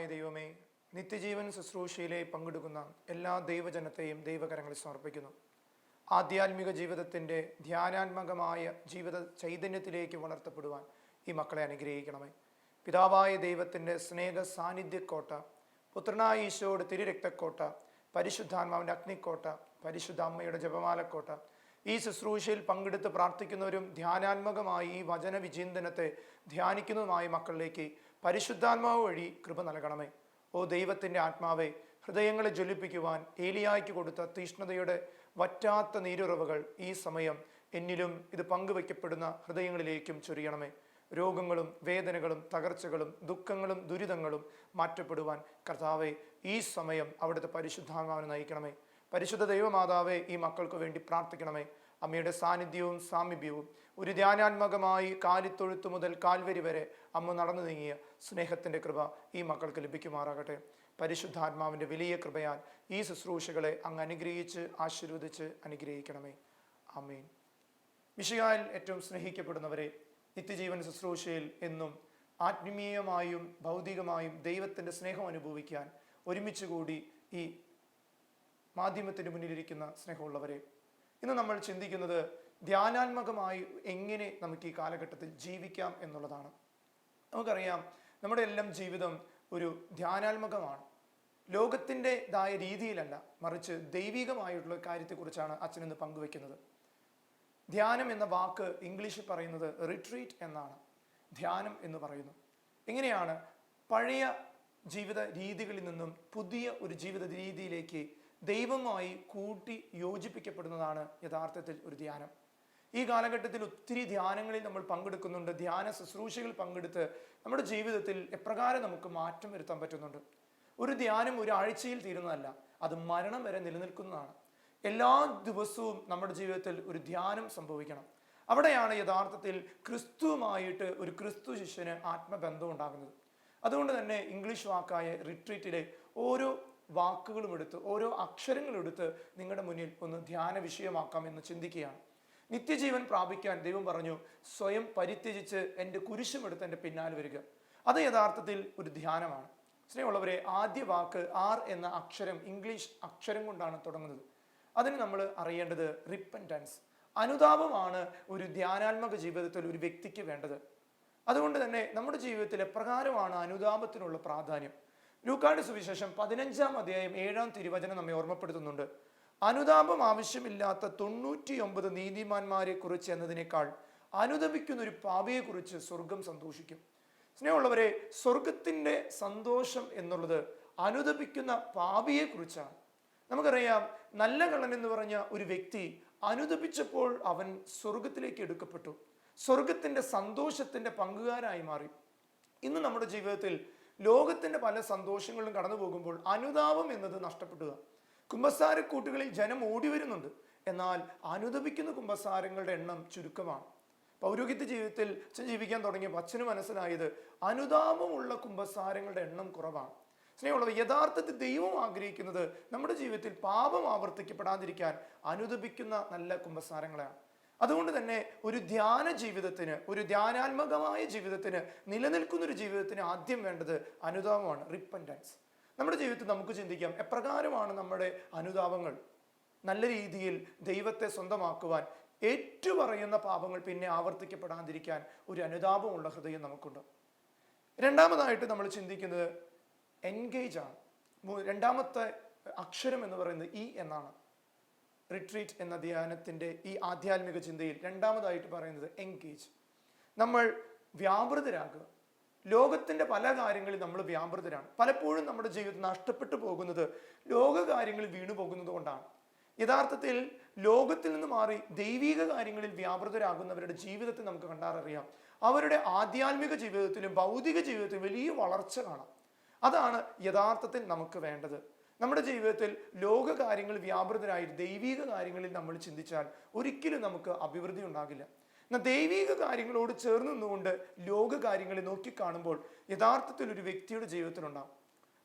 പിതാവായ ദൈവമേ നിത്യജീവൻ ശുശ്രൂഷയിലെ പങ്കെടുക്കുന്ന എല്ലാ ദൈവജനത്തെയും ദൈവകരങ്ങളിൽ സമർപ്പിക്കുന്നു. ആധ്യാത്മിക ജീവിതത്തിന്റെ ധ്യാനാത്മകമായ ജീവിത ചൈതന്യത്തിലേക്ക് വളർത്തപ്പെടുവാൻ ഈ മക്കളെ അനുഗ്രഹിക്കണമേ. പിതാവായ ദൈവത്തിന്റെ സ്നേഹ സാന്നിധ്യക്കോട്ട പുത്രനായ ഈശോയുടെ തിരുരക്തക്കോട്ട പരിശുദ്ധാത്മാവിന്റെ അഗ്നിക്കോട്ട പരിശുദ്ധ അമ്മയുടെ ജപമാലക്കോട്ട ഈ ശുശ്രൂഷയിൽ പങ്കെടുത്ത് പ്രാർത്ഥിക്കുന്നവരും ധ്യാനാത്മകമായി ഈ വചന വിചിന്തനത്തെ ധ്യാനിക്കുന്നതുമായ മക്കളിലേക്ക് പരിശുദ്ധാത്മാവ് വഴി കൃപ നൽകണമേ. ഓ ദൈവത്തിന്റെ ആത്മാവെ ഹൃദയങ്ങളെ ജ്വലിപ്പിക്കുവാൻ ഏലിയായ്ക്ക് കൊടുത്ത തീഷ്ണതയുടെ വറ്റാത്ത നീരുറവുകൾ ഈ സമയം എന്നിലും ഇത് പങ്കുവയ്ക്കപ്പെടുന്ന ഹൃദയങ്ങളിലേക്കും ചൊരിയണമേ. രോഗങ്ങളും വേദനകളും തകർച്ചകളും ദുഃഖങ്ങളും ദുരിതങ്ങളും മാറ്റപ്പെടുവാൻ കർത്താവെ ഈ സമയം അവിടുത്തെ പരിശുദ്ധാത്മാവിനെ നയിക്കണമേ. പരിശുദ്ധ ദൈവമാതാവെ ഈ മക്കൾക്ക് വേണ്ടി പ്രാർത്ഥിക്കണമേ. അമ്മയുടെ സാന്നിധ്യവും സാമീപ്യവും ഒരു ധ്യാനാത്മകമായി കാലിത്തൊഴുത്ത് മുതൽ കാൽവരി വരെ അമ്മ നടന്നു നീങ്ങിയ സ്നേഹത്തിന്റെ കൃപ ഈ മക്കൾക്ക് ലഭിക്കുമാറാകട്ടെ. പരിശുദ്ധാത്മാവിന്റെ വലിയ കൃപയാൽ ഈ ശുശ്രൂഷകളെ അങ്ങ് അനുഗ്രഹിച്ച് ആശീർവദിച്ച് അനുഗ്രഹിക്കണമേ. അമീൻ വിഷയാൽ ഏറ്റവും സ്നേഹിക്കപ്പെടുന്നവരെ നിത്യജീവൻ ശുശ്രൂഷയിൽ എന്നും ആത്മീയമായും ഭൗതികമായും ദൈവത്തിന്റെ സ്നേഹം അനുഭവിക്കാൻ ഒരുമിച്ച് കൂടി ഈ മാധ്യമത്തിന് മുന്നിലിരിക്കുന്ന സ്നേഹമുള്ളവരെ ഇന്ന് നമ്മൾ ചിന്തിക്കുന്നത് ധ്യാനാത്മകമായി എങ്ങനെ നമുക്ക് ഈ കാലഘട്ടത്തിൽ ജീവിക്കാം എന്നുള്ളതാണ്. നമുക്കറിയാം നമ്മുടെ എല്ലാം ജീവിതം ഒരു ധ്യാനാത്മകമാണ്. ലോകത്തിന്റെതായ രീതിയിലല്ല മറിച്ച് ദൈവികമായിട്ടുള്ള കാര്യത്തെക്കുറിച്ചാണ് അച്ഛൻ ഇന്ന് പങ്കുവെക്കുന്നത്. ധ്യാനം എന്ന വാക്ക് ഇംഗ്ലീഷിൽ പറയുന്നത് റിട്രീറ്റ് എന്നാണ്. ധ്യാനം എന്ന് പറയുന്നു. എങ്ങനെയാണ്? പഴയ ജീവിത രീതികളിൽ നിന്നും പുതിയ ഒരു ജീവിത രീതിയിലേക്ക് ദൈവമായി കൂട്ടി യോജിപ്പിക്കപ്പെടുന്നതാണ് യഥാർത്ഥത്തിൽ ഒരു ധ്യാനം. ഈ കാലഘട്ടത്തിൽ ഒത്തിരി ധ്യാനങ്ങളിൽ നമ്മൾ പങ്കെടുക്കുന്നുണ്ട്. ധ്യാന ശുശ്രൂഷകൾ പങ്കെടുത്ത് നമ്മുടെ ജീവിതത്തിൽ എപ്രകാരം നമുക്ക് മാറ്റം വരുത്താൻ പറ്റുന്നുണ്ട്? ഒരു ധ്യാനം ഒരാഴ്ചയിൽ തീരുന്നതല്ല അത് മരണം വരെ നിലനിൽക്കുന്നതാണ്. എല്ലാ ദിവസവും നമ്മുടെ ജീവിതത്തിൽ ഒരു ധ്യാനം സംഭവിക്കണം. അവിടെയാണ് യഥാർത്ഥത്തിൽ ക്രിസ്തുവുമായിട്ട് ഒരു ക്രിസ്തു ശിഷ്യന് ആത്മബന്ധം ഉണ്ടാകുന്നത്. അതുകൊണ്ട് തന്നെ ഇംഗ്ലീഷ് വാക്കായ റിട്രീറ്റിലെ ഓരോ വാക്കുകളും എടുത്ത് ഓരോ അക്ഷരങ്ങളും എടുത്ത് നിങ്ങളുടെ മുന്നിൽ ഒന്ന് ധ്യാന വിഷയമാക്കാം എന്ന് ചിന്തിക്കുകയാണ്. നിത്യജീവൻ പ്രാപിക്കാൻ ദൈവം പറഞ്ഞു സ്വയം പരിത്യജിച്ച് എന്റെ കുരിശുമെടുത്ത് എന്റെ പിന്നാലെ വരിക. അത് യഥാർത്ഥത്തിൽ ഒരു ധ്യാനമാണ്. സ്നേഹമുള്ളവരെ ആദ്യ വാക്ക് ആർ എന്ന അക്ഷരം ഇംഗ്ലീഷ് അക്ഷരം കൊണ്ടാണ് തുടങ്ങുന്നത്. അതിന് നമ്മൾ അറിയേണ്ടത് റിപ്പന്റൻസ് അനുതാപമാണ് ഒരു ധ്യാനാത്മക ജീവിതത്തിൽ ഒരു വ്യക്തിക്ക് വേണ്ടത്. അതുകൊണ്ട് തന്നെ നമ്മുടെ ജീവിതത്തിൽ എപ്രകാരമാണ് അനുതാപത്തിനുള്ള പ്രാധാന്യം. ലൂക്കാട് സുവിശേഷം പതിനഞ്ചാം അധ്യായം ഏഴാം തിരുവചനം നമ്മെ ഓർമ്മപ്പെടുത്തുന്നുണ്ട്. അനുതാപം ആവശ്യമില്ലാത്ത തൊണ്ണൂറ്റി ഒമ്പത് നീതിമാന്മാരെ കുറിച്ച് എന്നതിനേക്കാൾ അനുദപിക്കുന്ന ഒരു പാപിയെക്കുറിച്ച് സ്വർഗം സന്തോഷിക്കും. സ്നേഹമുള്ളവരെ സ്വർഗത്തിന്റെ സന്തോഷം എന്നുള്ളത് അനുദപിക്കുന്ന പാപിയെക്കുറിച്ചാണ് നമുക്കറിയാം നല്ല കള്ളൻ എന്ന് പറഞ്ഞ ഒരു വ്യക്തി അനുദപിച്ചപ്പോൾ അവൻ സ്വർഗത്തിലേക്ക് എടുക്കപ്പെട്ടു. സ്വർഗത്തിന്റെ സന്തോഷത്തിന്റെ പങ്കുകാരായി മാറി. ഇന്ന് നമ്മുടെ ജീവിതത്തിൽ ലോകത്തിന്റെ പല സന്തോഷങ്ങളിലും കടന്നു പോകുമ്പോൾ അനുതാപം എന്നത് നഷ്ടപ്പെട്ടുക കുമ്പസാരക്കൂട്ടുകളിൽ ജനം ഓടി വരുന്നുണ്ട്. എന്നാൽ അനുദപിക്കുന്ന കുമ്പസാരങ്ങളുടെ എണ്ണം ചുരുക്കമാണ്. പൗരോഹിത്യ ജീവിതത്തിൽ അച്ഛൻ ജീവിക്കാൻ തുടങ്ങിയപ്പോൾ അച്ഛന് മനസ്സിലായത് അനുതാപമുള്ള കുമ്പസാരങ്ങളുടെ എണ്ണം കുറവാണ്. സ്നേഹമുള്ളവർ യഥാർത്ഥത്തിൽ ദൈവം ആഗ്രഹിക്കുന്നത് നമ്മുടെ ജീവിതത്തിൽ പാപം ആവർത്തിക്കപ്പെടാതിരിക്കാൻ അനുദപിക്കുന്ന നല്ല കുമ്പസാരങ്ങളാണ് അതുകൊണ്ട് തന്നെ ഒരു ധ്യാന ജീവിതത്തിന് ഒരു ധ്യാനാത്മകമായ ജീവിതത്തിന് നിലനിൽക്കുന്ന ഒരു ജീവിതത്തിന് ആദ്യം വേണ്ടത് അനുതാപമാണ് റിപ്പൻഡൻസ് നമ്മുടെ ജീവിതത്തിൽ നമുക്ക് ചിന്തിക്കാം എപ്രകാരമാണ് നമ്മുടെ അനുതാപങ്ങൾ? നല്ല രീതിയിൽ ദൈവത്തെ സ്വന്തമാക്കുവാൻ ഏറ്റുപറയുന്ന പാപങ്ങൾ പിന്നെ ആവർത്തിക്കപ്പെടാതിരിക്കാൻ ഒരു അനുതാപമുള്ള ഹൃദയം നമുക്കുണ്ട്. രണ്ടാമതായിട്ട് നമ്മൾ ചിന്തിക്കുന്നത് എൻഗേജ് ആണ്. രണ്ടാമത്തെ അക്ഷരം എന്ന് പറയുന്നത് ഇ എന്നാണ്. റിട്രീറ്റ് എന്ന ധ്യാനത്തിന്റെ ഈ ആധ്യാത്മിക ചിന്തയിൽ രണ്ടാമതായിട്ട് പറയുന്നത് എൻഗേജ് നമ്മൾ വ്യാപൃതരാകുക. ലോകത്തിന്റെ പല കാര്യങ്ങളിൽ നമ്മൾ വ്യാപൃതരാണ്. പലപ്പോഴും നമ്മുടെ ജീവിതം നഷ്ടപ്പെട്ടു പോകുന്നത് ലോക കാര്യങ്ങളിൽ വീണു പോകുന്നത് കൊണ്ടാണ്. യഥാർത്ഥത്തിൽ ലോകത്തിൽ നിന്ന് മാറി ദൈവിക കാര്യങ്ങളിൽ വ്യാപൃതരാകുന്നവരുടെ ജീവിതത്തെ നമുക്ക് കണ്ടാറിയാം. അവരുടെ ആധ്യാത്മിക ജീവിതത്തിലും ഭൗതിക ജീവിതത്തിലും വലിയ വളർച്ച കാണാം. അതാണ് യഥാർത്ഥത്തിൽ നമുക്ക് വേണ്ടത്. നമ്മുടെ ജീവിതത്തിൽ ലോക കാര്യങ്ങൾ വ്യാപൃതരായി ദൈവിക കാര്യങ്ങളിൽ നമ്മൾ ചിന്തിച്ചാൽ ഒരിക്കലും നമുക്ക് അഭിവൃദ്ധി ഉണ്ടാകില്ല. എന്നാൽ ദൈവിക കാര്യങ്ങളോട് ചേർന്ന് നിന്നുകൊണ്ട് ലോക കാര്യങ്ങളെ നോക്കിക്കാണുമ്പോൾ യഥാർത്ഥത്തിൽ ഒരു വ്യക്തിയുടെ ജീവിതത്തിലുണ്ടാകും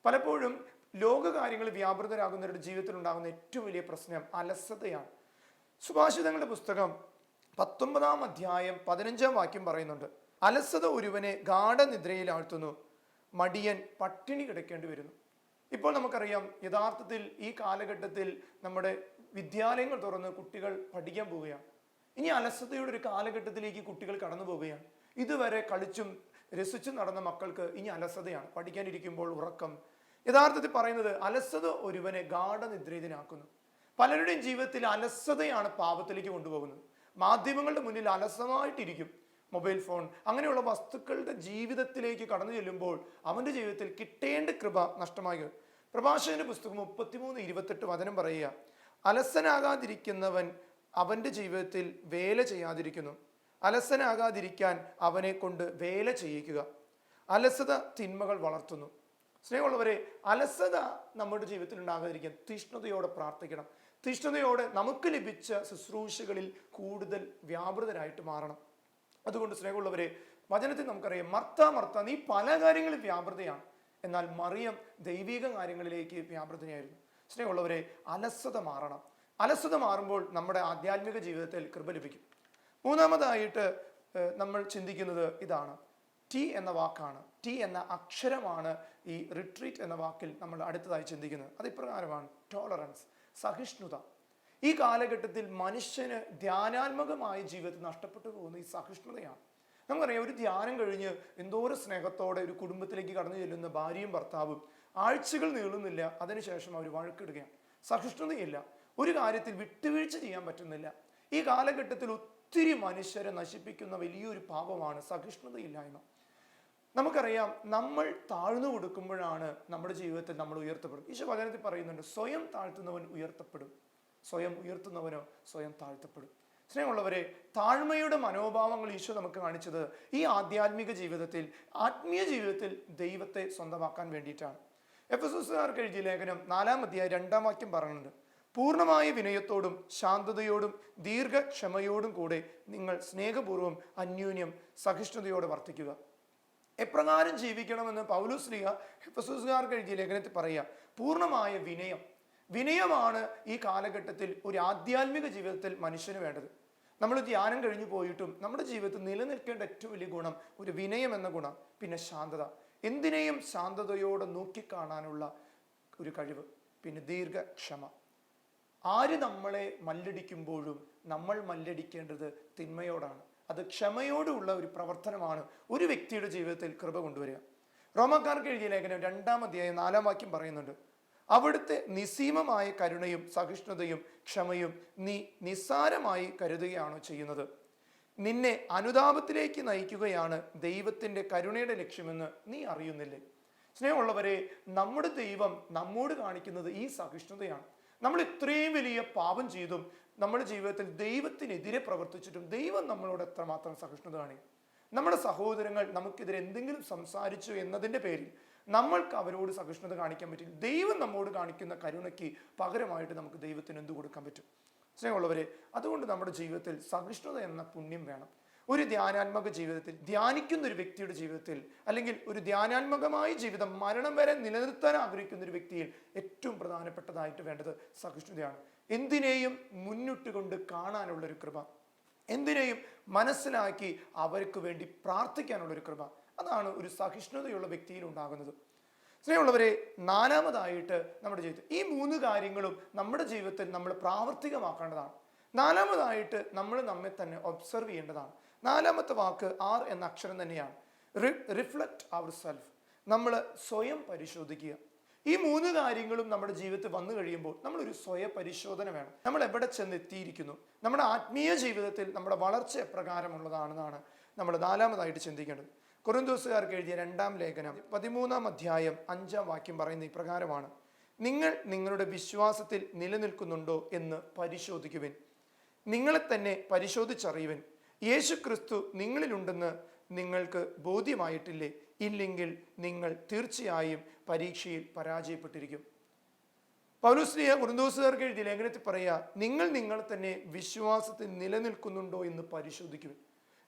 പലപ്പോഴും ലോക കാര്യങ്ങൾ വ്യാപൃതരാകുന്നവരുടെ ജീവിതത്തിൽ ഉണ്ടാകുന്ന ഏറ്റവും വലിയ പ്രശ്നം അലസതയാണ്. സുഭാഷിതങ്ങളുടെ പുസ്തകം പത്തൊമ്പതാം അധ്യായം പതിനഞ്ചാം വാക്യം പറയുന്നുണ്ട് അലസത ഒരുവനെ ഗാഠനിദ്രയിൽ ആഴ്ത്തുന്നു മടിയൻ പട്ടിണി കിടക്കേണ്ടി വരുന്നു. ഇപ്പോൾ നമുക്കറിയാം യഥാർത്ഥത്തിൽ ഈ കാലഘട്ടത്തിൽ നമ്മുടെ വിദ്യാലയങ്ങൾ തുറന്ന് കുട്ടികൾ പഠിക്കാൻ പോവുകയാണ്. ഇനി അലസതയുടെ ഒരു കാലഘട്ടത്തിലേക്ക് കുട്ടികൾ കടന്നു പോവുകയാണ്. ഇതുവരെ കളിച്ചും രസിച്ചും നടന്ന മക്കൾക്ക് ഇനി അലസതയാണ് പഠിക്കാനിരിക്കുമ്പോൾ ഉറക്കം. യഥാർത്ഥത്തിൽ പറയുന്നത് അലസത ഒരുവനെ ഗാഠനിദ്രിതനാക്കുന്നു പലരുടെയും ജീവിതത്തിൽ അലസതയാണ് പാപത്തിലേക്ക് കൊണ്ടുപോകുന്നത്. മാധ്യമങ്ങളുടെ മുന്നിൽ അലസമായിട്ടിരിക്കും മൊബൈൽ ഫോൺ അങ്ങനെയുള്ള വസ്തുക്കളുടെ ജീവിതത്തിലേക്ക് കടന്നു ചെല്ലുമ്പോൾ അവന്റെ ജീവിതത്തിൽ കിട്ടേണ്ട കൃപ നഷ്ടമായി പ്രഭാഷകന്റെ പുസ്തകം മുപ്പത്തിമൂന്ന് ഇരുപത്തെട്ട് വചനം പറയുക അലസനാകാതിരിക്കുന്നവൻ അവന്റെ ജീവിതത്തിൽ വേല ചെയ്യാതിരിക്കുന്നു. അലസനാകാതിരിക്കാൻ അവനെ കൊണ്ട് വേല ചെയ്യിക്കുക. അലസത തിന്മകൾ വളർത്തുന്നു. സ്നേഹമുള്ളവരെ അലസത നമ്മുടെ ജീവിതത്തിൽ ഉണ്ടാകാതിരിക്കാൻ തീഷ്ണതയോടെ പ്രാർത്ഥിക്കണം. തീഷ്ണതയോടെ നമുക്ക് ലഭിച്ച ശുശ്രൂഷകളിൽ കൂടുതൽ വ്യാപൃതരായിട്ട് മാറണം. അതുകൊണ്ട് സ്നേഹമുള്ളവരെ വചനത്തിൽ നമുക്കറിയാം മർത്ത മർത്ത നീ പല കാര്യങ്ങളിൽ വ്യാപൃതയാണ്. എന്നാൽ മറിയം ദൈവിക കാര്യങ്ങളിലേക്ക് വ്യാപൃതയായിരുന്നു. സ്നേഹമുള്ളവരെ അലസത മാറണം. അലസത മാറുമ്പോൾ നമ്മുടെ ആധ്യാത്മിക ജീവിതത്തിൽ കൃപ ലഭിക്കും. മൂന്നാമതായിട്ട് നമ്മൾ ചിന്തിക്കുന്നത് ഇതാണ്. ടി എന്ന വാക്കാണ്. ടി എന്ന അക്ഷരമാണ് ഈ റിട്രീറ്റ് എന്ന വാക്കിൽ നമ്മൾ അടുത്തതായി ചിന്തിക്കുന്നത്. അത് ഇപ്രകാരമാണ് ടോളറൻസ് സഹിഷ്ണുത. ഈ കാലഘട്ടത്തിൽ മനുഷ്യന് ധ്യാനാത്മകമായ ജീവിതത്തിൽ നഷ്ടപ്പെട്ടു പോകുന്ന ഈ സഹിഷ്ണുതയാണ്. നമുക്കറിയാം ഒരു ധ്യാനം കഴിഞ്ഞ് എന്തോരം സ്നേഹത്തോടെ ഒരു കുടുംബത്തിലേക്ക് കടന്നു ചെല്ലുന്ന ഭാര്യയും ഭർത്താവും ആഴ്ചകൾ നീളുന്നില്ല അതിനുശേഷം അവർ വഴക്കിടുകയാണ്. സഹിഷ്ണുതയില്ല ഒരു കാര്യത്തിൽ വിട്ടുവീഴ്ച ചെയ്യാൻ പറ്റുന്നില്ല. ഈ കാലഘട്ടത്തിൽ ഒത്തിരി മനുഷ്യരെ നശിപ്പിക്കുന്ന വലിയൊരു പാപമാണ് സഹിഷ്ണുതയില്ലായ്മ. നമുക്കറിയാം നമ്മൾ താഴ്ന്നു കൊടുക്കുമ്പോഴാണ് നമ്മുടെ ജീവിതത്തിൽ നമ്മൾ ഉയർത്തപ്പെടും ഈശോ വചനത്തിൽ പറയുന്നുണ്ട് സ്വയം താഴ്ത്തുന്നവൻ ഉയർത്തപ്പെടും. സ്വയം ഉയർത്തുന്നവനോ സ്വയം താഴ്ത്തപ്പെടും. സ്നേഹമുള്ളവരെ താഴ്മയുടെ മനോഭാവങ്ങൾ ഈശോ നമുക്ക് കാണിച്ചത് ഈ ആധ്യാത്മിക ജീവിതത്തിൽ ആത്മീയ ജീവിതത്തിൽ ദൈവത്തെ സ്വന്തമാക്കാൻ വേണ്ടിയിട്ടാണ്. എഫ് എസ് എസ്കാർക്ക് എഴുതിയ ലേഖനം നാലാം അധ്യായം രണ്ടാം വാക്യം പറയുന്നുണ്ട് പൂർണമായ വിനയത്തോടും ശാന്തതയോടും ദീർഘക്ഷമയോടും കൂടെ നിങ്ങൾ സ്നേഹപൂർവം അന്യോന്യം സഹിഷ്ണുതയോടെ വർത്തിക്കുക. എപ്രകാരം ജീവിക്കണമെന്ന് പൗലുസ്ലിയ ഹെഫസൂസുകാർക്ക് എഴുതിയ ലേഖനത്തിൽ പറയുക പൂർണമായ വിനയം വിനയമാണ് ഈ കാലഘട്ടത്തിൽ ഒരു ആധ്യാത്മിക ജീവിതത്തിൽ മനുഷ്യന് വേണ്ടത്. നമ്മൾ ധ്യാനം കഴിഞ്ഞു പോയിട്ടും നമ്മുടെ ജീവിതത്തിൽ നിലനിൽക്കേണ്ട ഏറ്റവും വലിയ ഗുണം ഒരു വിനയം എന്ന ഗുണം പിന്നെ ശാന്തത. എന്തിനേയും ശാന്തതയോടെ നോക്കിക്കാണാനുള്ള ഒരു കഴിവ് പിന്നെ ദീർഘക്ഷമ. ആര് നമ്മളെ മല്ലടിക്കുമ്പോഴും നമ്മൾ മല്ലടിക്കേണ്ടത് തിന്മയോടാണ്. അത് ക്ഷമയോടുള്ള ഒരു പ്രവർത്തനമാണ് ഒരു വ്യക്തിയുടെ ജീവിതത്തിൽ കൃപ കൊണ്ടുവരിക. റോമക്കാർക്ക് എഴുതിയ ലേഖനം രണ്ടാം അധ്യായം നാലാം വാക്യം പറയുന്നുണ്ട്. അവിടുത്തെ നിസീമമായ കരുണയും സഹിഷ്ണുതയും ക്ഷമയും നീ നിസ്സാരമായി കരുതുകയാണോ ചെയ്യുന്നത്? നിന്നെ അനുതാപത്തിലേക്ക് നയിക്കുകയാണ് ദൈവത്തിന്റെ കരുണയുടെ ലക്ഷ്യമെന്ന് നീ അറിയുന്നില്ലേ? സ്നേഹമുള്ളവരെ നമ്മുടെ ദൈവം നമ്മോട് കാണിക്കുന്നത് ഈ സഹിഷ്ണുതയാണ്. നമ്മൾ ഇത്രയും വലിയ പാപം ചെയ്തും നമ്മുടെ ജീവിതത്തിൽ ദൈവത്തിനെതിരെ പ്രവർത്തിച്ചിട്ടും ദൈവം നമ്മളോട് എത്രമാത്രം സഹിഷ്ണുത കാണിക്കും നമ്മുടെ സഹോദരങ്ങൾ നമുക്കെതിരെ എന്തെങ്കിലും സംസാരിച്ചു എന്നതിന്റെ പേരിൽ നമ്മൾക്ക് അവരോട് സഹിഷ്ണുത കാണിക്കാൻ പറ്റില്ല. ദൈവം നമ്മോട് കാണിക്കുന്ന കരുണയ്ക്ക് പകരമായിട്ട് നമുക്ക് ദൈവത്തിന് എന്ത് കൊടുക്കാൻ പറ്റും? സ്നേഹമുള്ളവരെ അതുകൊണ്ട് നമ്മുടെ ജീവിതത്തിൽ സഹിഷ്ണുത എന്ന പുണ്യം വേണം. ഒരു ധ്യാനാത്മക ജീവിതത്തിൽ ധ്യാനിക്കുന്ന ഒരു വ്യക്തിയുടെ ജീവിതത്തിൽ അല്ലെങ്കിൽ ഒരു ധ്യാനാത്മകമായ ജീവിതം മരണം വരെ നിലനിർത്താൻ ആഗ്രഹിക്കുന്ന ഒരു വ്യക്തിയിൽ ഏറ്റവും പ്രധാനപ്പെട്ടതായിട്ട് വേണ്ടത് സഹിഷ്ണുതയാണ്. എന്തിനേയും മുന്നിട്ടുകൊണ്ട് കാണാനുള്ള ഒരു കൃപ. എന്തിനേയും മനസ്സിലാക്കി അവർക്ക് വേണ്ടി പ്രാർത്ഥിക്കാനുള്ള ഒരു കൃപ. അതാണ് ഒരു സഹിഷ്ണുതയുള്ള വ്യക്തിയിൽ ഉണ്ടാകുന്നത്. സ്നേഹമുള്ളവരെ നാലാമതായിട്ട് നമ്മുടെ ജീവിതത്തിൽ ഈ മൂന്ന് കാര്യങ്ങളും നമ്മുടെ ജീവിതത്തിൽ നമ്മൾ പ്രാവർത്തികമാക്കേണ്ടതാണ്. നാലാമതായിട്ട് നമ്മൾ നമ്മെ തന്നെ ഒബ്സർവ് ചെയ്യേണ്ടതാണ്. നാലാമത്തെ വാക്ക് ആർ എന്ന അക്ഷരം തന്നെയാണ്. റിഫ്ലക്റ്റ് അവർ സെൽഫ് നമ്മൾ സ്വയം പരിശോധിക്കുക. ഈ മൂന്ന് കാര്യങ്ങളും നമ്മുടെ ജീവിതത്തിൽ വന്നു കഴിയുമ്പോൾ നമ്മളൊരു സ്വയ പരിശോധന വേണം. നമ്മൾ എവിടെ ചെന്ന് എത്തിയിരിക്കുന്നു നമ്മുടെ ആത്മീയ ജീവിതത്തിൽ നമ്മുടെ വളർച്ച എപ്രകാരമുള്ളതാണെന്നാണ് നമ്മൾ നാലാമതായിട്ട് ചിന്തിക്കേണ്ടത്. കുറുന്തോസുകാർക്ക് എഴുതിയ രണ്ടാം ലേഖനം പതിമൂന്നാം അധ്യായം അഞ്ചാം വാക്യം പറയുന്ന ഇപ്രകാരമാണ് നിങ്ങൾ നിങ്ങളുടെ വിശ്വാസത്തിൽ നിലനിൽക്കുന്നുണ്ടോ എന്ന് പരിശോധിക്കുവിൻ. നിങ്ങളെ തന്നെ പരിശോധിച്ചറിയുവിൻ. യേശു ക്രിസ്തു നിങ്ങളിലുണ്ടെന്ന് നിങ്ങൾക്ക് ബോധ്യമായിട്ടില്ലേ? ഇല്ലെങ്കിൽ നിങ്ങൾ തീർച്ചയായും പരീക്ഷയിൽ പരാജയപ്പെട്ടിരിക്കും. പൗലുസ്ലിയ കുറുന്തോസുകാർക്ക് എഴുതിയ ലേഖനത്തിൽ പറയുക നിങ്ങൾ നിങ്ങളെ തന്നെ വിശ്വാസത്തിൽ നിലനിൽക്കുന്നുണ്ടോ എന്ന് പരിശോധിക്കുവിൻ.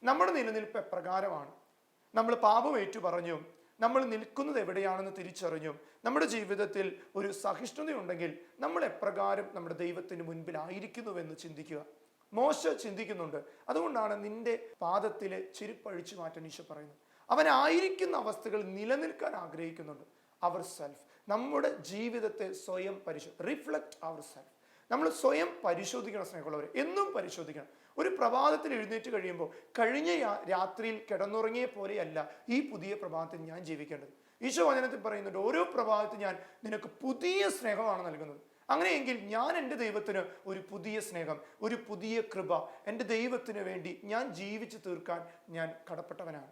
നമ്മുടെ നിലനിൽപ്പ് എപ്രകാരമാണ്? നമ്മൾ പാപം ഏറ്റു പറഞ്ഞു നമ്മൾ നിൽക്കുന്നത് എവിടെയാണെന്ന് തിരിച്ചറിഞ്ഞു നമ്മുടെ ജീവിതത്തിൽ ഒരു സഹിഷ്ണുതയുണ്ടെങ്കിൽ നമ്മൾ എപ്രകാരം നമ്മുടെ ദൈവത്തിന് മുൻപിലായിരിക്കുന്നുവെന്ന് ചിന്തിക്കുക. മോശ ചിന്തിക്കുന്നുണ്ട്. അതുകൊണ്ടാണ് നിന്റെ പാദത്തിലെ ചിരിപ്പഴിച്ചു മാറ്റാൻ ഈശോ പറയുന്നത്. അവനായിരിക്കുന്ന അവസ്ഥകൾ നിലനിൽക്കാൻ ആഗ്രഹിക്കുന്നുണ്ട്. അവർ സെൽഫ് നമ്മുടെ ജീവിതത്തെ സ്വയം പരിശോ റിഫ്ലക്റ്റ് അവർ സെൽഫ് നമ്മൾ സ്വയം പരിശോധിക്കണം സ്നേഹമുള്ളവർ എന്നും പരിശോധിക്കണം. ഒരു പ്രഭാതത്തിൽ എഴുന്നേറ്റ് കഴിയുമ്പോൾ കഴിഞ്ഞ രാത്രിയിൽ കിടന്നുറങ്ങിയ പോലെയല്ല ഈ പുതിയ പ്രഭാതത്തിൽ ഞാൻ ജീവിക്കേണ്ടത്. ഈശോ വചനത്തിൽ പറയുന്നുണ്ട് ഓരോ പ്രഭാതത്തിൽ ഞാൻ നിനക്ക് പുതിയ സ്നേഹമാണ് നൽകുന്നത്. അങ്ങനെയെങ്കിൽ ഞാൻ എന്റെ ദൈവത്തിന് ഒരു പുതിയ സ്നേഹം ഒരു പുതിയ കൃപ എന്റെ ദൈവത്തിന് വേണ്ടി ഞാൻ ജീവിച്ചു തീർക്കാൻ ഞാൻ കടപ്പെട്ടവനാണ്.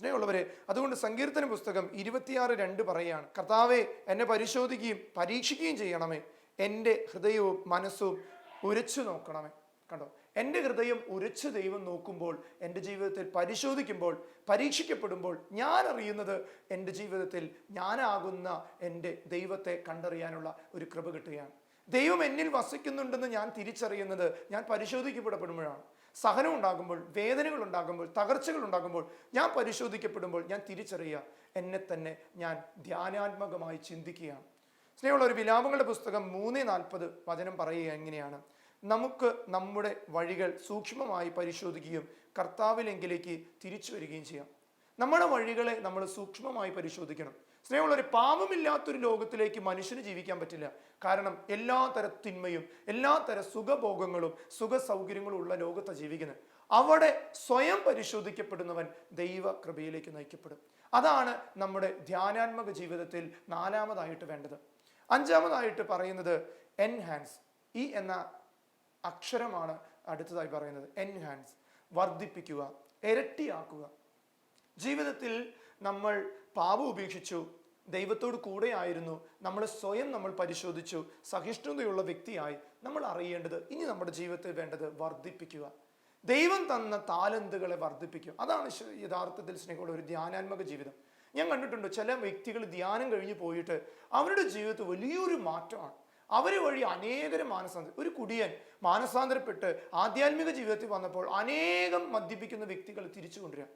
സ്നേഹമുള്ളവരെ അതുകൊണ്ട് സങ്കീർത്തന പുസ്തകം ഇരുപത്തിയാറ് രണ്ട് പറയുകയാണ് കർത്താവെ എന്നെ പരിശോധിക്കുകയും പരീക്ഷിക്കുകയും ചെയ്യണമേ. എന്റെ ഹൃദയവും മനസ്സും ഉരച്ചു നോക്കണമേ. കണ്ടോ? എന്റെ ഹൃദയം ഉരച്ചു ദൈവം നോക്കുമ്പോൾ എന്റെ ജീവിതത്തിൽ പരിശോധിക്കുമ്പോൾ പരീക്ഷിക്കപ്പെടുമ്പോൾ ഞാൻ അറിയുന്നത് എന്റെ ജീവിതത്തിൽ ഞാനാകുന്ന എന്റെ ദൈവത്തെ കണ്ടറിയാനുള്ള ഒരു കൃപ കിട്ടുകയാണ്. ദൈവം എന്നിൽ വസിക്കുന്നുണ്ടെന്ന് ഞാൻ തിരിച്ചറിയുന്നത് ഞാൻ പരിശോധിക്കപ്പെടപ്പെടുമ്പോഴാണ്. സഹനം ഉണ്ടാകുമ്പോൾ വേദനകൾ ഉണ്ടാകുമ്പോൾ തകർച്ചകൾ ഉണ്ടാകുമ്പോൾ ഞാൻ പരിശോധിക്കപ്പെടുമ്പോൾ ഞാൻ തിരിച്ചറിയുക എന്നെ തന്നെ ഞാൻ ധ്യാനാത്മകമായി ചിന്തിക്കുകയാണ്. സ്നേഹമുള്ള ഒരു വിലാപങ്ങളുടെ പുസ്തകം മൂന്ന് നാൽപ്പത് വചനം പറയുക എങ്ങനെയാണ്? നമുക്ക് നമ്മുടെ വഴികൾ സൂക്ഷ്മമായി പരിശോധിക്കുകയും കർത്താവിലെങ്കിലേക്ക് തിരിച്ചു വരികയും ചെയ്യാം. നമ്മുടെ വഴികളെ നമ്മൾ സൂക്ഷ്മമായി പരിശോധിക്കണം. സ്നേഹമുള്ള ഒരു പാപമില്ലാത്തൊരു ലോകത്തിലേക്ക് മനുഷ്യന് ജീവിക്കാൻ പറ്റില്ല. കാരണം എല്ലാ തര തിന്മയും എല്ലാ തര സുഖഭോഗങ്ങളും സുഖ സൗകര്യങ്ങളും ഉള്ള ലോകത്താണ് ജീവിക്കുന്നത്. അവിടെ സ്വയം പരിശോധിക്കപ്പെടുന്നവൻ ദൈവ കൃപയിലേക്ക് നയിക്കപ്പെടും. അതാണ് നമ്മുടെ ധ്യാനാത്മക ജീവിതത്തിൽ നാലാമതായിട്ട് വേണ്ടത്. അഞ്ചാമതായിട്ട് പറയുന്നത് എൻഹാൻസ് ഈ എന്ന അക്ഷരമാണ് അടുത്തതായി പറയുന്നത് എൻഹാൻസ് വർദ്ധിപ്പിക്കുക ഇരട്ടിയാക്കുക. ജീവിതത്തിൽ നമ്മൾ പാപം ഉപേക്ഷിച്ചു ദൈവത്തോട് കൂടെ ആയിരുന്നു നമ്മൾ സ്വയം നമ്മൾ പരിശോധിച്ചു സഹിഷ്ണുതയുള്ള വ്യക്തിയായി നമ്മൾ അറിയേണ്ടത് ഇനി നമ്മുടെ ജീവിതത്തിൽ വേണ്ടത് വർദ്ധിപ്പിക്കുക. ദൈവം തന്ന താലന്തുകളെ വർദ്ധിപ്പിക്കുക. അതാണ് യഥാർത്ഥത്തിൽ സ്നേഹമുള്ള ഒരു ധ്യാനാത്മക ജീവിതം. ഞാൻ കണ്ടിട്ടുണ്ട് ചില വ്യക്തികൾ ധ്യാനം കഴിഞ്ഞ് പോയിട്ട് അവരുടെ ജീവിതത്തിൽ വലിയൊരു മാറ്റമാണ്. അവർ വഴി അനേകരം മാനസാന്തരം ഒരു കുടിയൻ മാനസാന്തരപ്പെട്ട് ആധ്യാത്മിക ജീവിതത്തിൽ വന്നപ്പോൾ അനേകം മദ്യപിക്കുന്ന വ്യക്തികൾ തിരിച്ചു കൊണ്ടുവരിക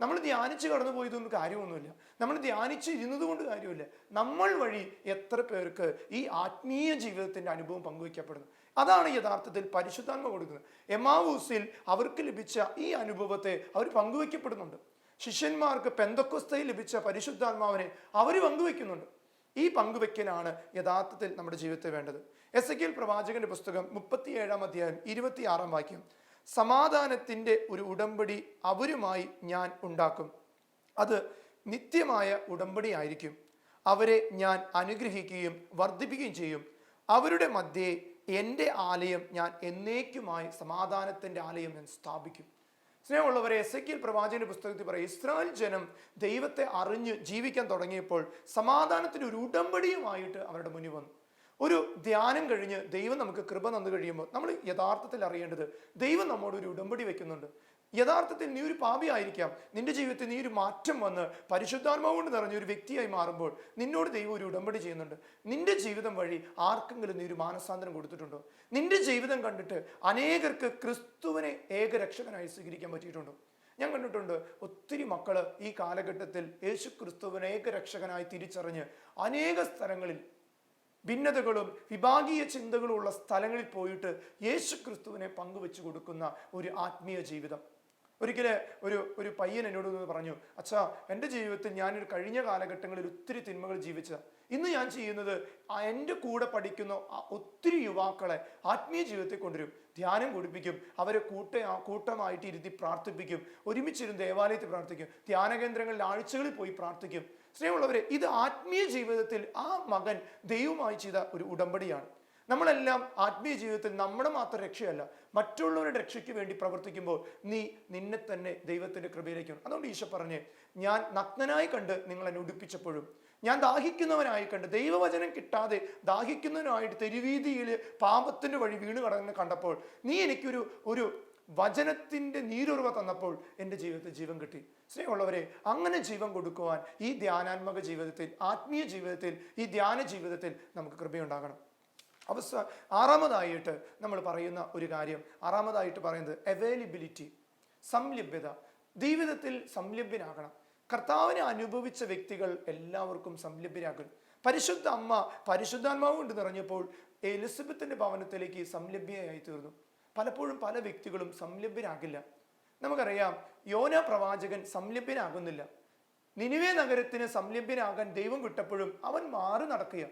നമ്മൾ ധ്യാനിച്ച് കടന്നു പോയതൊന്നും കാര്യമൊന്നുമില്ല. നമ്മൾ ധ്യാനിച്ച് ഇരുന്നത് കൊണ്ട് കാര്യമില്ല. നമ്മൾ വഴി എത്ര പേർക്ക് ഈ ആത്മീയ ജീവിതത്തിന്റെ അനുഭവം പങ്കുവയ്ക്കപ്പെടുന്നു. അതാണ് യഥാർത്ഥത്തിൽ പരിശുദ്ധാത്മ കൊടുക്കുന്നത്. എമാവൂസിൽ അവർക്ക് ലഭിച്ച ഈ അനുഭവത്തെ അവർ പങ്കുവയ്ക്കപ്പെടുന്നുണ്ട്. ശിഷ്യന്മാർക്ക് പെന്തക്കുസ്തയിൽ ലഭിച്ച പരിശുദ്ധാത്മാവിനെ അവർ പങ്കുവെക്കുന്നുണ്ട് ഈ പങ്കുവെക്കലാണ് യഥാർത്ഥത്തിൽ നമ്മുടെ ജീവിതത്തിൽ വേണ്ടത്. എസ് എ പ്രവാചകന്റെ പുസ്തകം മുപ്പത്തിയേഴാം അധ്യായം ഇരുപത്തിയാറാം വാക്യം. സമാധാനത്തിന്റെ ഒരു ഉടമ്പടി അവരുമായി ഞാൻ ഉണ്ടാക്കും. അത് നിത്യമായ ഉടമ്പടി ആയിരിക്കും. അവരെ ഞാൻ അനുഗ്രഹിക്കുകയും വർദ്ധിപ്പിക്കുകയും ചെയ്യും. അവരുടെ മധ്യേ എന്റെ ആലയം ഞാൻ എന്നേക്കുമായി സമാധാനത്തിന്റെ ആലയം ഞാൻ സ്ഥാപിക്കും. സ്നേഹമുള്ളവരെ എസ് എ പ്രവാചകന്റെ പുസ്തകത്തിൽ പറയും ഇസ്രായേൽ ജനം ദൈവത്തെ അറിഞ്ഞ് ജീവിക്കാൻ തുടങ്ങിയപ്പോൾ സമാധാനത്തിന് ഒരു ഉടമ്പടിയുമായിട്ട് അവരുടെ മുന്നിൽ വന്നു. ഒരു ധ്യാനം കഴിഞ്ഞ് ദൈവം നമുക്ക് കൃപ തന്നു കഴിയുമ്പോൾ നമ്മൾ യഥാർത്ഥത്തിൽ അറിയേണ്ടത് ദൈവം നമ്മോട് ഒരു ഉടമ്പടി വെക്കുന്നുണ്ട്. യഥാർത്ഥത്തിൽ നീ ഒരു പാപിയായിരിക്കാം നിന്റെ ജീവിതത്തിൽ നീ ഒരു മാറ്റം വന്ന് പരിശുദ്ധാത്മാവ് കൊണ്ട് നിറഞ്ഞ ഒരു വ്യക്തിയായി മാറുമ്പോൾ നിന്നോട് ദൈവം ഒരു ഉടമ്പടി ചെയ്യുന്നുണ്ട്. നിന്റെ ജീവിതം വഴി ആർക്കെങ്കിലും നീ ഒരു മാനസാന്തരം കൊടുത്തിട്ടുണ്ടോ? നിന്റെ ജീവിതം കണ്ടിട്ട് അനേകർക്ക് ക്രിസ്തുവിനെ ഏകരക്ഷകനായി സ്വീകരിക്കാൻ പറ്റിയിട്ടുണ്ടോ? ഞാൻ കണ്ടിട്ടുണ്ട് ഒത്തിരി മക്കൾ ഈ കാലഘട്ടത്തിൽ യേശു ക്രിസ്തുവിനെ ഏകരക്ഷകനായി തിരിച്ചറിഞ്ഞ് അനേക സ്ഥലങ്ങളിൽ ഭിന്നതകളും വിഭാഗീയ ചിന്തകളും ഉള്ള സ്ഥലങ്ങളിൽ പോയിട്ട് യേശു ക്രിസ്തുവിനെ പങ്കുവെച്ചു കൊടുക്കുന്ന ഒരു ആത്മീയ ജീവിതം. ഒരിക്കലെ ഒരു ഒരു പയ്യൻ എന്നോട് പറഞ്ഞു അച്ഛാ എന്റെ ജീവിതത്തിൽ ഞാനൊരു കഴിഞ്ഞ കാലഘട്ടങ്ങളിൽ ഒത്തിരി തിന്മകൾ ജീവിച്ച ഇന്ന് ഞാൻ ചെയ്യുന്നത് എന്റെ കൂടെ പഠിക്കുന്ന ഒത്തിരി യുവാക്കളെ ആത്മീയ ജീവിതത്തിൽ കൊണ്ടുവരും. ധ്യാനം കുടിപ്പിക്കും അവരെ കൂട്ട കൂട്ടമായിട്ട് ഇരുത്തി പ്രാർത്ഥിപ്പിക്കും ഒരുമിച്ചിരുന്ന് ദേവാലയത്തിൽ പ്രാർത്ഥിക്കും ധ്യാന കേന്ദ്രങ്ങളിൽ ആഴ്ചകളിൽ പോയി പ്രാർത്ഥിക്കും. സ്നേഹമുള്ളവരെ ഇത് ആത്മീയ ജീവിതത്തിൽ ആ മകൻ ദൈവമായി ചെയ്ത ഒരു ഉടമ്പടിയാണ്. നമ്മളെല്ലാം ആത്മീയ ജീവിതത്തിൽ നമ്മുടെ മാത്രം രക്ഷയല്ല മറ്റുള്ളവരുടെ രക്ഷയ്ക്ക് വേണ്ടി പ്രവർത്തിക്കുമ്പോൾ നീ നിന്നെ തന്നെ ദൈവത്തിന്റെ കൃപയിലേക്ക്. അതുകൊണ്ട് ഈശോ പറഞ്ഞ് ഞാൻ നഗ്നനായി കണ്ട് എന്നെ ഉടുപ്പിച്ചപ്പോഴും ഞാൻ ദാഹിക്കുന്നവനായി കണ്ട് ദൈവവചനം കിട്ടാതെ ദാഹിക്കുന്നവനായിട്ട് തെരുവീതിയിൽ പാപത്തിന്റെ വഴി വീണ് കടന്ന് കണ്ടപ്പോൾ നീ എനിക്കൊരു ഒരു വചനത്തിന്റെ നീരുറവ തന്നപ്പോൾ എന്റെ ജീവിതത്തിൽ ജീവൻ കിട്ടി സ്നേഹമുള്ളവരെ അങ്ങനെ ജീവൻ കൊടുക്കുവാൻ ഈ ധ്യാനാത്മക ജീവിതത്തിൽ ആത്മീയ ജീവിതത്തിൽ ഈ ധ്യാന ജീവിതത്തിൽ നമുക്ക് കൃപയുണ്ടാകണം അവസ്ഥ ആറാമതായിട്ട് നമ്മൾ പറയുന്ന ഒരു കാര്യം. ആറാമതായിട്ട് പറയുന്നത് അവൈലബിലിറ്റി സംലഭ്യത ജീവിതത്തിൽ സംലഭ്യനാകണം കർത്താവിനെ അനുഭവിച്ച വ്യക്തികൾ എല്ലാവർക്കും സംലഭ്യരാകണം പരിശുദ്ധ അമ്മ പരിശുദ്ധാത്മാവ് കൊണ്ട് നിറഞ്ഞപ്പോൾ എലിസബത്തിന്റെ ഭവനത്തിലേക്ക് സംലഭ്യയായി തീർന്നു. പലപ്പോഴും പല വ്യക്തികളും സംലഭ്യരാകില്ല നമുക്കറിയാം യോന പ്രവാചകൻ സംലഭ്യനാകുന്നില്ല നിനിവേ നഗരത്തിന് സംലഭ്യനാകാൻ ദൈവം വിട്ടപ്പോഴും അവൻ മാറി നടക്കുക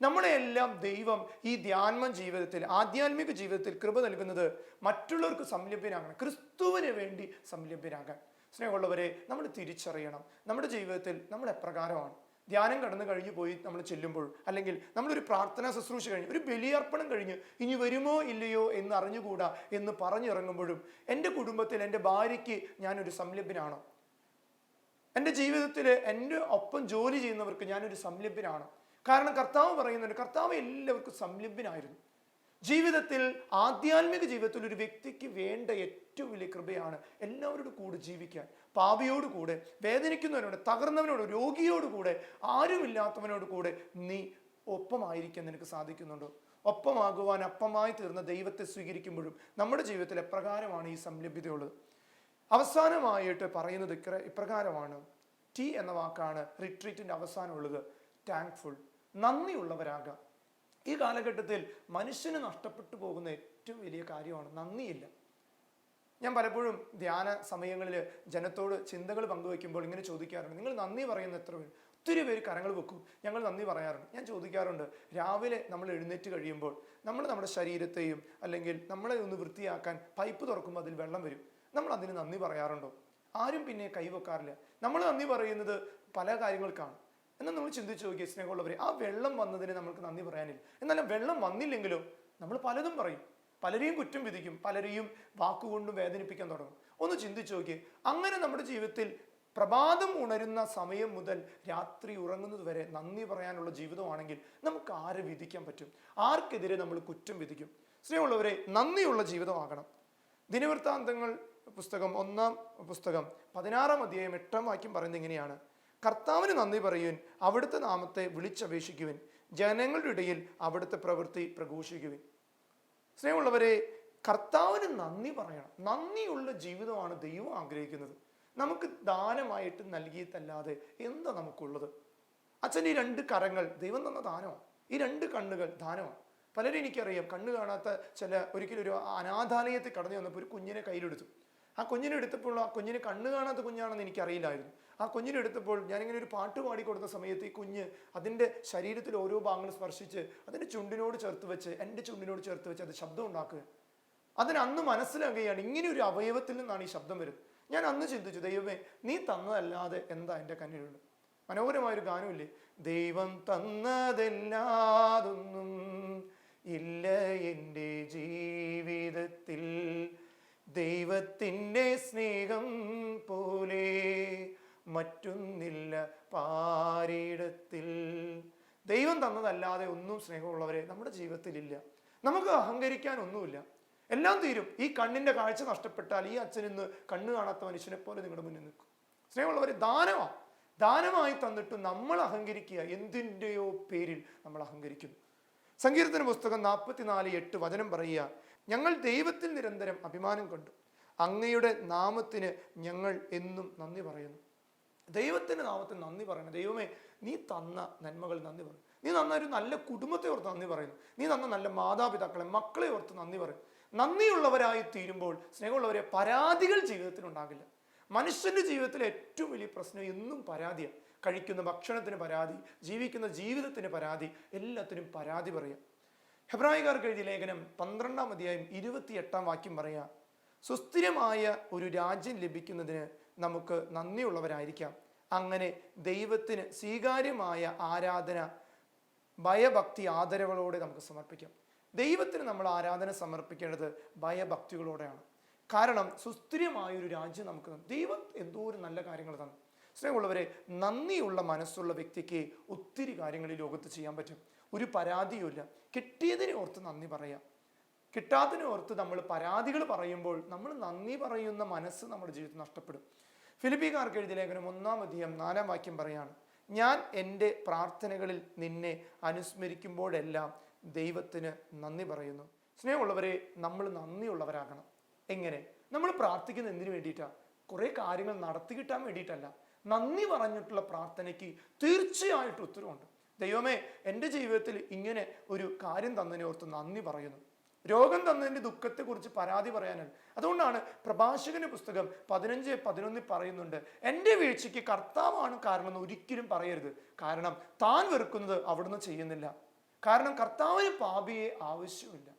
നമ്മളെല്ലാം ദൈവം ഈ ധ്യാൻമ ജീവിതത്തിൽ ആധ്യാത്മിക ജീവിതത്തിൽ കൃപ നൽകുന്നത് മറ്റുള്ളവർക്ക് സംലഭ്യനാകണം ക്രിസ്തുവിന് വേണ്ടി സംലഭ്യനാകാൻ സ്നേഹമുള്ളവരെ നമ്മൾ തിരിച്ചറിയണം. നമ്മുടെ ജീവിതത്തിൽ നമ്മൾ എപ്രകാരമാണ്? ധ്യാനം കടന്നു കഴിഞ്ഞ് പോയി നമ്മൾ ചെല്ലുമ്പോൾ അല്ലെങ്കിൽ നമ്മളൊരു പ്രാർത്ഥന ശുശ്രൂഷ കഴിഞ്ഞ് ഒരു ബലിയർപ്പണം കഴിഞ്ഞ് ഇനി വരുമോ ഇല്ലയോ എന്ന് അറിഞ്ഞുകൂടാ എന്ന് പറഞ്ഞിറങ്ങുമ്പോഴും എന്റെ കുടുംബത്തിൽ എന്റെ ഭാര്യയ്ക്ക് ഞാനൊരു സംലഭ്യനാണോ എന്റെ ജീവിതത്തിൽ എന്റെ ഒപ്പം ജോലി ചെയ്യുന്നവർക്ക് ഞാനൊരു സംലഭ്യനാണ് കാരണം കർത്താവ് പറയുന്നുണ്ട് കർത്താവ് എല്ലാവർക്കും സംലഭ്യനായിരുന്നു ജീവിതത്തിൽ ആധ്യാത്മിക ജീവിതത്തിൽ ഒരു വ്യക്തിക്ക് വേണ്ട ഏറ്റവും വലിയ കൃപയാണ് എല്ലാവരോടും കൂടെ ജീവിക്കാൻ. പാപിയോട് കൂടെ വേദനിക്കുന്നവനോട് തകർന്നവനോട് രോഗിയോട് കൂടെ ആരുമില്ലാത്തവനോട് കൂടെ നീ ഒപ്പമായിരിക്കാൻ നിനക്ക് സാധിക്കുന്നുണ്ടോ? ഒപ്പമാകുവാൻ അപ്പമായി തീർന്ന ദൈവത്തെ സ്വീകരിക്കുമ്പോഴും നമ്മുടെ ജീവിതത്തിൽ എപ്രകാരമാണ് ഈ സംലഭ്യതയുള്ളത് അവസാനമായിട്ട് പറയുന്നത് ഇപ്രകാരമാണ്. ടി എന്ന വാക്കാണ് റിട്രീറ്റിന്റെ അവസാനമുള്ളത് താങ്ക്ഫുൾ നന്ദിയുള്ളവരാകാം. ഈ കാലഘട്ടത്തിൽ മനുഷ്യന് നഷ്ടപ്പെട്ടു പോകുന്ന ഏറ്റവും വലിയ കാര്യമാണ് നന്ദിയില്ല. ഞാൻ പലപ്പോഴും ധ്യാന സമയങ്ങളിൽ ജനത്തോട് ചിന്തകൾ പങ്കുവയ്ക്കുമ്പോൾ ഇങ്ങനെ ചോദിക്കാറുണ്ട്. നിങ്ങൾ നന്ദി പറയുന്ന എത്ര പേര്? ഒത്തിരി പേര് കരങ്ങൾ വെക്കും. ഞങ്ങൾ നന്ദി പറയാറുണ്ട്. ഞാൻ ചോദിക്കാറുണ്ട്. രാവിലെ നമ്മൾ എഴുന്നേറ്റ് കഴിയുമ്പോൾ നമ്മൾ നമ്മുടെ ശരീരത്തെയും അല്ലെങ്കിൽ നമ്മളെ ഒന്ന് വൃത്തിയാക്കാൻ പൈപ്പ് തുറക്കുമ്പോൾ അതിൽ വെള്ളം വരും. നമ്മൾ അതിന് നന്ദി പറയാറുണ്ടോ? ആരും പിന്നെ കൈവെക്കാറില്ല. നമ്മൾ നന്ദി പറയുന്നത് പല കാര്യങ്ങൾക്കാണ് എന്നാൽ നമ്മൾ ചിന്തിച്ച് നോക്കി സ്നേഹമുള്ളവരെ ആ വെള്ളം വന്നതിന് നമുക്ക് നന്ദി പറയാനില്ല. എന്നാൽ വെള്ളം വന്നില്ലെങ്കിലും നമ്മൾ പലതും പറയും. പലരെയും കുറ്റം വിധിക്കും പലരെയും വാക്കുകൊണ്ടും വേദനിപ്പിക്കാൻ തുടങ്ങും. ഒന്ന് ചിന്തിച്ച് നോക്കി അങ്ങനെ നമ്മുടെ ജീവിതത്തിൽ പ്രഭാതം ഉണരുന്ന സമയം മുതൽ രാത്രി ഉറങ്ങുന്നത് വരെ നന്ദി പറയാനുള്ള ജീവിതമാണെങ്കിൽ നമുക്ക് ആരെ വിധിക്കാൻ പറ്റും? ആർക്കെതിരെ നമ്മൾ കുറ്റം വിധിക്കും? സ്നേഹമുള്ളവരെ നന്ദിയുള്ള ജീവിതമാകണം. ദിനവൃത്താന്തങ്ങൾ പുസ്തകം ഒന്നാം പുസ്തകം പതിനാറാം അധ്യായം എട്ടാം വാക്യം പറയുന്നത് ഇങ്ങനെയാണ്. കർത്താവിന് നന്ദി പറയുവിൻ അവിടുത്തെ നാമത്തെ വിളിച്ചപേക്ഷിക്കുവിൻ ജനങ്ങളുടെ ഇടയിൽ അവിടുത്തെ പ്രവൃത്തി പ്രഘോഷിക്കുവിൻ. സ്നേഹമുള്ളവരെ കർത്താവിന് നന്ദി പറയണം. നന്ദിയുള്ള ജീവിതമാണ് ദൈവം ആഗ്രഹിക്കുന്നത്. നമുക്ക് ദാനമായിട്ട് നൽകിയിട്ടല്ലാതെ എന്താ നമുക്കുള്ളത്? അച്ഛൻ ഈ രണ്ട് കരങ്ങൾ ദൈവം തന്ന ദാനമാണ്. ഈ രണ്ട് കണ്ണുകൾ ദാനമാണ്. പലരും എനിക്കറിയാം കണ്ണ് കാണാത്ത ചില ഒരിക്കലും ഒരു അനാഥാലയത്തിൽ കടന്നു വന്നപ്പോൾ ഒരു കുഞ്ഞിനെ കയ്യിലെടുത്തു. ആ കുഞ്ഞിനെ എടുത്തപ്പോൾ ആ കുഞ്ഞിന് കണ്ണ് കാണാത്ത കുഞ്ഞാണെന്ന് എനിക്കറിയില്ലായിരുന്നു. ആ കുഞ്ഞിനെ എടുത്തപ്പോൾ ഞാനിങ്ങനെ ഒരു പാട്ട് പാടി കൊടുത്ത സമയത്ത് ഈ കുഞ്ഞ് അതിന്റെ ശരീരത്തിൽ ഓരോ ഭാഗങ്ങൾ സ്പർശിച്ച് അതിന്റെ ചുണ്ടിനോട് ചേർത്ത് വെച്ച് എന്റെ ചുണ്ടിനോട് ചേർത്ത് വെച്ച് അത് ശബ്ദം ഉണ്ടാക്കുക. അതിന് അന്ന് മനസ്സിലാകുകയാണ് ഇങ്ങനെ ഒരു അവയവത്തിൽ നിന്നാണ് ഈ ശബ്ദം വരുന്നത്. ഞാൻ അന്ന് ചിന്തിച്ചു ദൈവമേ നീ തന്നതല്ലാതെ എന്താ എന്റെ കണ്ണിലുള്ളത്? മനോഹരമായൊരു ഗാനമില്ലേ? ദൈവം തന്നതെല്ലാതൊന്നും ഇല്ല എന്റെ ജീവിതത്തിൽ. ദൈവത്തിന്റെ സ്നേഹം പോലെ മറ്റൊന്നില്ല പാരിടത്തിൽ. ദൈവം തന്നതല്ലാതെ ഒന്നും സ്നേഹമുള്ളവരെ നമ്മുടെ ജീവിതത്തിലില്ല. നമുക്ക് അഹങ്കരിക്കാൻ ഒന്നുമില്ല. എല്ലാം തീരും. ഈ കണ്ണിന്റെ കാഴ്ച നഷ്ടപ്പെട്ടാൽ ഈ അച്ഛൻ ഇന്ന് കണ്ണ് കാണാത്ത മനുഷ്യനെ പോലെ നിങ്ങളുടെ മുന്നിൽ നിൽക്കും. സ്നേഹമുള്ളവരെ ദാനമാ. ദാനമായി തന്നിട്ട് നമ്മൾ അഹങ്കരിക്കുക എന്തിന്റെയോ പേരിൽ നമ്മൾ അഹങ്കരിക്കുന്നു. സങ്കീർത്തന പുസ്തകം നാൽപ്പത്തിനാല് എട്ട് വചനം പറയുക ഞങ്ങൾ ദൈവത്തിൽ നിരന്തരം അഭിമാനം കണ്ടു. അങ്ങയുടെ നാമത്തിന് ഞങ്ങൾ എന്നും നന്ദി പറയുന്നു. ദൈവത്തിന്റെ നാമത്തിൽ നന്ദി പറയണം ദൈവമേ നീ തന്ന നന്മകൾ നന്ദി പറയും നീ തന്ന ഒരു നല്ല കുടുംബത്തെ ഓർത്ത് നന്ദി പറയുന്നു. നീ തന്ന നല്ല മാതാപിതാക്കളെ മക്കളെ ഓർത്ത് നന്ദി പറയും നന്ദിയുള്ളവരായി തീരുമ്പോൾ സ്നേഹമുള്ളവരെ പരാതികൾ ജീവിതത്തിൽ ഉണ്ടാകില്ല. മനുഷ്യന്റെ ജീവിതത്തിലെ ഏറ്റവും വലിയ പ്രശ്നം എന്നും പരാതിയാണ്. കഴിക്കുന്ന ഭക്ഷണത്തിന് പരാതി ജീവിക്കുന്ന ജീവിതത്തിന് പരാതി എല്ലാത്തിനും പരാതി പറയാം. ഹെബ്രായികാർക്ക് എഴുതിയ ലേഖനം പന്ത്രണ്ടാം അധ്യായം ഇരുപത്തിയെട്ടാം വാക്യം പറയാം സുസ്ഥിരമായ ഒരു രാജ്യം ലഭിക്കുന്നതിന് നമുക്ക് നന്ദിയുള്ളവരായിരിക്കാം. അങ്ങനെ ദൈവത്തിന് സ്വീകാര്യമായ ആരാധന ഭയഭക്തി ആദരവുകളോടെ നമുക്ക് സമർപ്പിക്കാം. ദൈവത്തിന് നമ്മൾ ആരാധന സമർപ്പിക്കേണ്ടത് ഭയഭക്തികളോടെയാണ്. കാരണം സുസ്ഥിരമായൊരു രാജ്യം നമുക്ക്. ദൈവം എന്തോ ഒരു നല്ല കാര്യങ്ങൾ തന്നു. സ്നേഹമുള്ളവരെ നന്ദിയുള്ള മനസ്സുള്ള വ്യക്തിക്ക് ഒത്തിരി കാര്യങ്ങൾ ഈ ലോകത്ത് ചെയ്യാൻ പറ്റും. ഒരു പരാതിയുമില്ല. കിട്ടിയതിനെ ഓർത്ത് നന്ദി പറയാം കിട്ടാത്തതിനെ ഓർത്ത് നമ്മൾ പരാതികൾ പറയുമ്പോൾ നമ്മൾ നന്ദി പറയുന്ന മനസ്സ് നമ്മുടെ ജീവിതത്തിൽ നഷ്ടപ്പെടും. ഫിലിപ്പിക്കാർക്ക് എഴുതിയ ലേഖനം ഒന്നാം അധികം നാലാം വാക്യം പറയാണ് ഞാൻ എന്റെ പ്രാർത്ഥനകളിൽ നിന്നെ അനുസ്മരിക്കുമ്പോഴെല്ലാം ദൈവത്തിന് നന്ദി പറയുന്നു. സ്നേഹമുള്ളവരെ നമ്മൾ നന്ദിയുള്ളവരാകണം. എങ്ങനെ? നമ്മൾ പ്രാർത്ഥിക്കുന്ന എന്തിനു വേണ്ടിയിട്ടാണ് കുറേ കാര്യങ്ങൾ നടത്തി കിട്ടാൻ വേണ്ടിയിട്ടല്ല. നന്ദി പറഞ്ഞിട്ടുള്ള പ്രാർത്ഥനയ്ക്ക് തീർച്ചയായിട്ടും ഉത്തരവുണ്ട്. ദൈവമേ എന്റെ ജീവിതത്തിൽ ഇങ്ങനെ ഒരു കാര്യം തന്നതിനെ ഓർത്ത് നന്ദി പറയുന്നു. രോഗം തന്നതിന്റെ ദുഃഖത്തെക്കുറിച്ച് പരാതി പറയാനല്ല അതുകൊണ്ടാണ് പ്രഭാഷകന് പുസ്തകം പതിനഞ്ച് പതിനൊന്നിൽ പറയുന്നുണ്ട് എന്റെ വീഴ്ചയ്ക്ക് കർത്താവാണ് കാരണമെന്ന് ഒരിക്കലും പറയരുത്. കാരണം താൻ വെറുക്കുന്നത് അവിടുന്ന് ചെയ്യുന്നില്ല. കാരണം കർത്താവിന് പാപിയെ ആവശ്യമില്ല.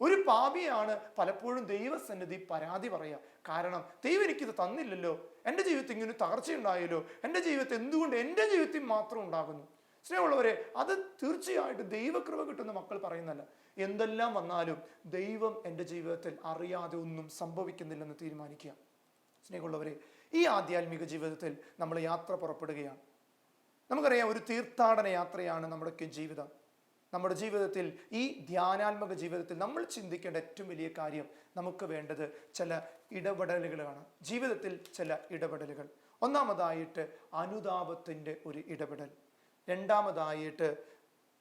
ഒരു പാപിയാണ് പലപ്പോഴും ദൈവസന്നിധി പരാതി പറയുക കാരണം ദൈവം എനിക്കിത് തന്നില്ലല്ലോ. എന്റെ ജീവിതത്തിൽ ഇങ്ങനെ തകർച്ചയുണ്ടായല്ലോ. എന്റെ ജീവിതത്തിൽ എന്തുകൊണ്ട് എന്റെ ജീവിതത്തിൽ മാത്രം ഉണ്ടാകുന്നു? സ്നേഹമുള്ളവരെ അത് തീർച്ചയായിട്ടും ദൈവകൃപ കിട്ടുന്ന മക്കൾ പറയുന്നല്ല എന്തെല്ലാം വന്നാലും ദൈവം എന്റെ ജീവിതത്തിൽ അറിയാതെ ഒന്നും സംഭവിക്കുന്നില്ലെന്ന് തീരുമാനിക്കുക. സ്നേഹമുള്ളവരെ ഈ ആധ്യാത്മിക ജീവിതത്തിൽ നമ്മൾ യാത്ര പുറപ്പെടുകയാണ്. നമുക്കറിയാം ഒരു തീർത്ഥാടന യാത്രയാണ് നമ്മുടെയൊക്കെ ജീവിതം. നമ്മുടെ ജീവിതത്തിൽ ഈ ധ്യാനാത്മക ജീവിതത്തിൽ നമ്മൾ ചിന്തിക്കേണ്ട ഏറ്റവും വലിയ കാര്യം നമുക്ക് വേണ്ടത് ചില ഇടപെടലുകളാണ് ജീവിതത്തിൽ ചില ഇടപെടലുകൾ. ഒന്നാമതായിട്ട് അനുതാപത്തിന്റെ ഒരു ഇടപെടൽ. രണ്ടാമതായിട്ട്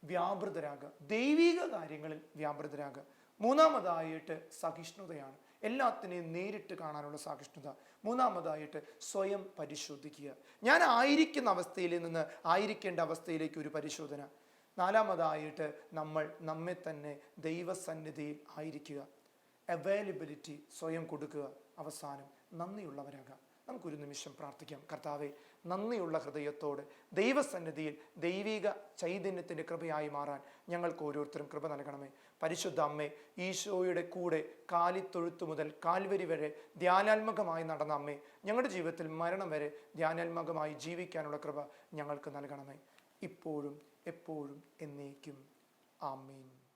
വ്യാപൃതരാകുക. ദൈവിക കാര്യങ്ങളിൽ വ്യാപൃതരാകുക. മൂന്നാമതായിട്ട് സഹിഷ്ണുതയാണ്. എല്ലാത്തിനെയും നേരിട്ട് കാണാനുള്ള സഹിഷ്ണുത. മൂന്നാമതായിട്ട് സ്വയം പരിശോധിക്കുക. ഞാൻ ആയിരിക്കുന്ന അവസ്ഥയിൽ നിന്ന് ആയിരിക്കേണ്ട അവസ്ഥയിലേക്ക് ഒരു പരിശോധന. നാലാമതായിട്ട് നമ്മൾ നമ്മെ തന്നെ ദൈവസന്നിധിയിൽ ആയിരിക്കുക. അവൈലബിലിറ്റി സ്വയം കൊടുക്കുക. അവസാനം നന്ദിയുള്ളവരാകാം. നമുക്കൊരു നിമിഷം പ്രാർത്ഥിക്കാം. കർത്താവെ നന്ദിയുള്ള ഹൃദയത്തോടെ ദൈവസന്നിധിയിൽ ദൈവിക ചൈതന്യത്തിന്റെ കൃപയായി മാറാൻ ഞങ്ങൾക്ക് ഓരോരുത്തരും കൃപ നൽകണമേ. പരിശുദ്ധ അമ്മേ ഈശോയുടെ കൂടെ കാലിത്തൊഴുത്തു മുതൽ കാൽവരി വരെ ധ്യാനാത്മകമായി നടന്ന അമ്മേ ഞങ്ങളുടെ ജീവിതത്തിൽ മരണം വരെ ധ്യാനാത്മകമായി ജീവിക്കാനുള്ള കൃപ ഞങ്ങൾക്ക് നൽകണമേ. ഇപ്പോഴും എപ്പോഴും എന്നേക്കും. ആമീൻ.